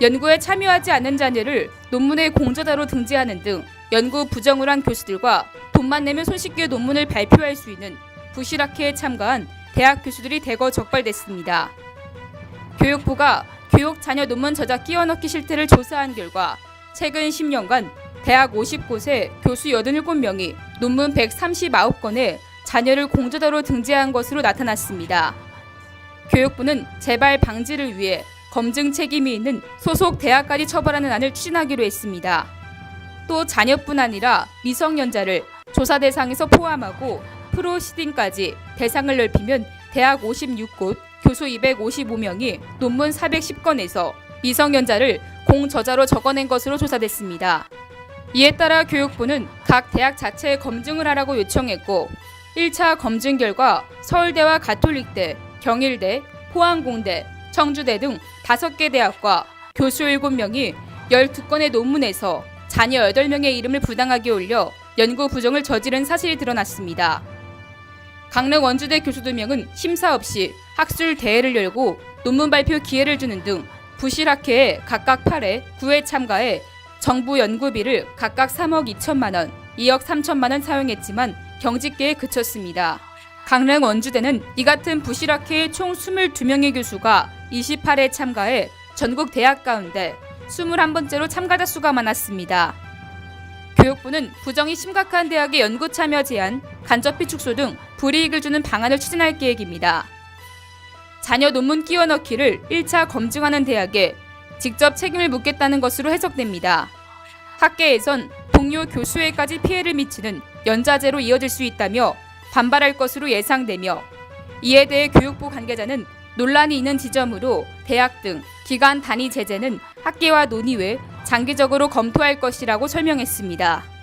연구에 참여하지 않는 자녀를 논문의 공저자로 등재하는 등 연구 부정을 한 교수들과 돈만 내면 손쉽게 논문을 발표할 수 있는 부실학회에 참가한 대학 교수들이 대거 적발됐습니다. 교육부가 교육 자녀 논문 저작 끼워넣기 실태를 조사한 결과 최근 10년간 대학 50곳에 교수 87명이 논문 139건에 자녀를 공저자로 등재한 것으로 나타났습니다. 교육부는 재발 방지를 위해 검증 책임이 있는 소속 대학까지 처벌하는 안을 추진하기로 했습니다. 또 자녀뿐 아니라 미성년자를 조사 대상에서 포함하고 프로시딩까지 대상을 넓히면 대학 56곳, 교수 255명이 논문 410건에서 미성년자를 공저자로 적어낸 것으로 조사됐습니다. 이에 따라 교육부는 각 대학 자체에 검증을 하라고 요청했고 1차 검증 결과 서울대와 가톨릭대, 경일대, 포항공대, 청주대 등 5개 대학과 교수 7명이 12건의 논문에서 자녀 8명의 이름을 부당하게 올려 연구 부정을 저지른 사실이 드러났습니다. 강릉 원주대 교수 2명은 심사 없이 학술 대회를 열고 논문 발표 기회를 주는 등 부실학회에 각각 8회, 9회 참가해 정부 연구비를 각각 3억 2천만 원, 2억 3천만 원 사용했지만 경직계에 그쳤습니다. 강릉 원주대는 이 같은 부실학회의 총 22명의 교수가 28회 참가해 전국 대학 가운데 21번째로 참가자 수가 많았습니다. 교육부는 부정이 심각한 대학의 연구 참여 제한, 간접비 축소 등 불이익을 주는 방안을 추진할 계획입니다. 자녀 논문 끼워 넣기를 1차 검증하는 대학에 직접 책임을 묻겠다는 것으로 해석됩니다. 학계에선 동료 교수에까지 피해를 미치는 연자제로 이어질 수 있다며 반발할 것으로 예상되며 이에 대해 교육부 관계자는 논란이 있는 지점으로 대학 등 기관 단위 제재는 학계와 논의 외 장기적으로 검토할 것이라고 설명했습니다.